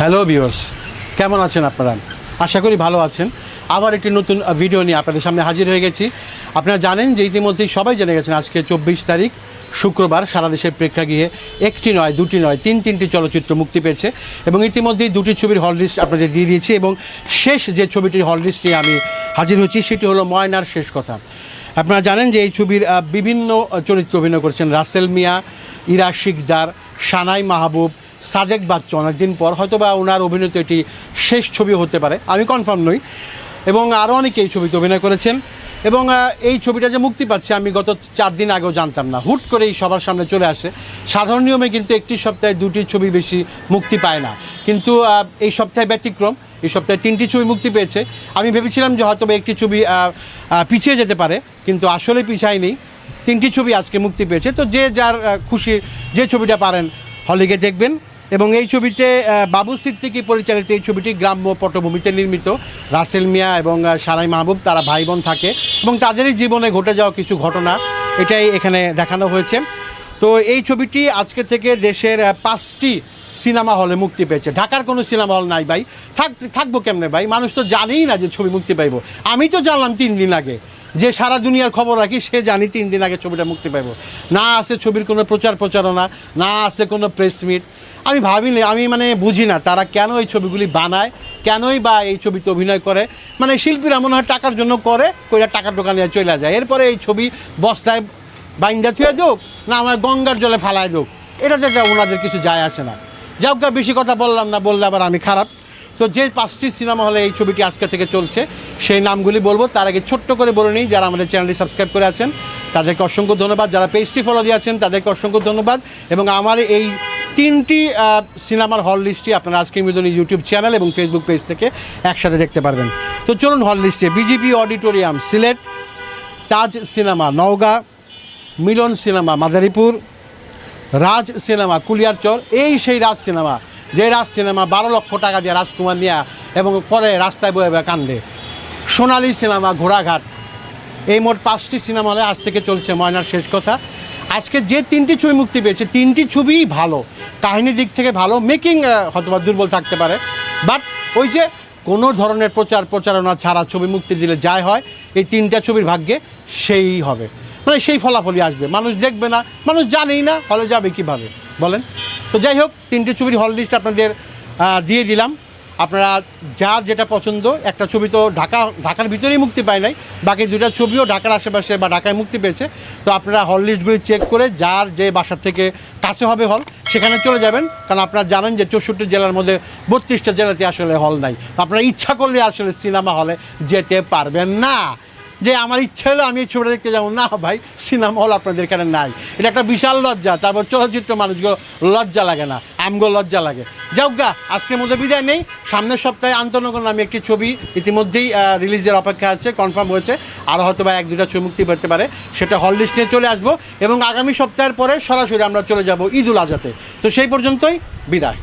Hello viewers কেমন আছেন আপনারা? আশা করি ভালো আছেন। আবার একটি নতুন ভিডিও নিয়ে আপনাদের সামনে হাজির হয়ে গেছি। আপনারা জানেন যে ইতিমধ্যেই সবাই জেনে গেছেন আজকে চব্বিশ তারিখ, শুক্রবার, সারা দেশের প্রেক্ষাগৃহে একটি নয়, দুটি নয়, তিন, তিনটি চলচ্চিত্র মুক্তি পেয়েছে এবং ইতিমধ্যেই দুটি ছবির হল লিস্ট আপনাদের দিয়ে দিয়েছি এবং শেষ যে ছবিটির হল লিস্ট নিয়ে আমি হাজির হচ্ছি সেটি হলো ময়নার শেষ কথা। আপনারা জানেন যে এই ছবির বিভিন্ন চরিত্র অভিনয় করেছেন রাসেল মিয়া, ইরা শিকদার, সানাই মাহবুব সাদেক বাচ্চু অনেকদিন পর হয়তো বা ওনার অভিনীত এটি শেষ ছবি হতে পারে, আমি কনফার্ম নই। এবং আরও অনেকে এই ছবিতে অভিনয় করেছেন। এবং এই ছবিটা যে মুক্তি পাচ্ছে, আমি গত চার দিন আগেও জানতাম না। হুট করেই সবার সামনে চলে আসে। সাধারণ নিয়মে কিন্তু একটি সপ্তাহে দুটি ছবি বেশি মুক্তি পায় না। কিন্তু এই সপ্তাহে ব্যতিক্রম। এই সপ্তাহে তিনটি ছবি মুক্তি পেয়েছে। আমি ভেবেছিলাম যে হয়তো একটি ছবি পিছিয়ে যেতে পারে, কিন্তু আসলে পিছায় নেই তিনটি ছবি আজকে মুক্তি পেয়েছে। তো যে যার খুশি, যে ছবিটা পারেন, হলে গিয়ে দেখবেন। এবং এই ছবিতে বাবু সিদ্দিকী পরিচালিত এই ছবিটি গ্রাম্য পটভূমিতে নির্মিত। রাসেল মিয়া এবং সারাই মাহবুব, তারা ভাই বোন থাকে এবং তাদেরই জীবনে ঘটে যাওয়া কিছু ঘটনা এটাই এখানে দেখানো হয়েছে। তো এই ছবিটি আজকে থেকে দেশের পাঁচটি সিনেমা হলে মুক্তি পেয়েছে। ঢাকার কোনো সিনেমা হল নাই ভাই। থাক, থাকব কেমনে ভাই? মানুষ তো জানেই না যে ছবি মুক্তি পাইব। আমি তো জানলাম তিন দিন আগে যে সারা দুনিয়ার খবর রাখি, সে জানি তিন দিন আগে ছবিটা মুক্তি পাইব। না আছে ছবির কোনো প্রচার প্রচারণা না আছে কোনো প্রেস মিট আমি ভাবি ভাবিনি, আমি মানে বুঝি না তারা কেন এই ছবিগুলি বানায়, কেনই বা এই ছবিতে অভিনয় করে। মানে শিল্পীরা মনে হয় টাকার জন্য করে, কইরা টাকার দোকানে চলে যায়। এরপরে এই ছবি বস্তায় বাইন্দা থুয়ে দোক, না আমার গঙ্গার জলে ফালায় দোক। এটাতে ওনাদের কিছু যায় আসে না। যাও গা বেশি কথা বললাম না, বললে আবার আমি খারাপ। তো যে পাঁচটি সিনেমা হলে এই ছবিটি আজকে থেকে চলছে, সেই নামগুলি বলব। তার আগে ছোট্ট করে বলে নিই, যারা আমাদের চ্যানেলটি সাবস্ক্রাইব করে আছেন, তাদেরকে অসংখ্য ধন্যবাদ। যারা পেজটি ফলো দিয়ে আছেন, তাদেরকে অসংখ্য ধন্যবাদ। এবং আমার এই তিনটি সিনেমার হল লিস্টটি আপনারা আজকে মিদনী ইউটিউব চ্যানেল এবং ফেসবুক পেজ থেকে একসাথে দেখতে পারবেন। তো চলুন হল লিস্টে, BJP auditorium, Sylhet, Taj cinema, Naogaon, Milan cinema, Madaripur, Raj cinema Kuliarchar এই সেই রাজ সিনেমা, যে রাজ সিনেমা বারো লক্ষ টাকা দিয়ে রাজকুমার মিয়া এবং পরে রাস্তায় বয়ে বয়ে কান্দে। সোনালী সিনেমা, ঘোড়াঘাট, এই মোট পাঁচটি সিনেমা হলে আজ থেকে চলছে ময়নার শেষ কথা। আজকে যে তিনটি ছবি মুক্তি পেয়েছে, তিনটি ছবিই ভালো। কাহিনীর দিক থেকে ভালো মেকিং হয়তো বা দুর্বল থাকতে পারে। বাট ওই যে কোনো ধরনের প্রচার প্রচারণা ছাড়া ছবি মুক্তি দিলে যাই হয়, এই তিনটা ছবির ভাগ্যে সেই হবে। মানে সেই ফলাফলই আসবে। মানুষ দেখবে না, মানুষ জানেই না, হলে যাবে কীভাবে? বলেন। তো যাই হোক, তিনটে ছবির হল লিস্ট আপনাদের দিয়ে দিলাম। আপনারা যার যেটা পছন্দ, একটা ছবি তো ঢাকা, ঢাকার ভিতরেই মুক্তি পায় নাই, বাকি দুটা ছবিও ঢাকার আশেপাশে বা ঢাকায় মুক্তি পেয়েছে। তো আপনারা হল লিস্টগুলি চেক করে যার যে বাসার থেকে কাছে হবে হল সেখানে চলে যাবেন। কারণ আপনারা জানেন যে চৌষট্টি জেলার মধ্যে বত্রিশটা জেলাতে আসলে হল নাই। তো আপনারা ইচ্ছা করলে আসলে সিনেমা হলে যেতে পারবেন না। যে আমার ইচ্ছে হলো আমি এই ছবিটা দেখতে যাব। না ভাই সিনেমা হল আপনাদের এখানে নাই। এটা একটা বিশাল লজ্জা। তারপর চলচ্চিত্র মানুষগুলো লজ্জা লাগে না, আমগো লজ্জা লাগে। যাও গা, আজকের মধ্যে বিদায় নেই। সামনের সপ্তাহে আন্তনগর নামে একটি ছবি ইতিমধ্যেই রিলিজের অপেক্ষা আছে কনফার্ম হয়েছে। আর হয়তো বা এক দুটা ছবি মুক্তি পেতে পারে। সেটা হল লিস্ট নিয়ে চলে আসব। এবং আগামী সপ্তাহের পরে সরাসরি আমরা চলে যাব ঈদুল আজহাতে। তো সেই পর্যন্তই, বিদায়।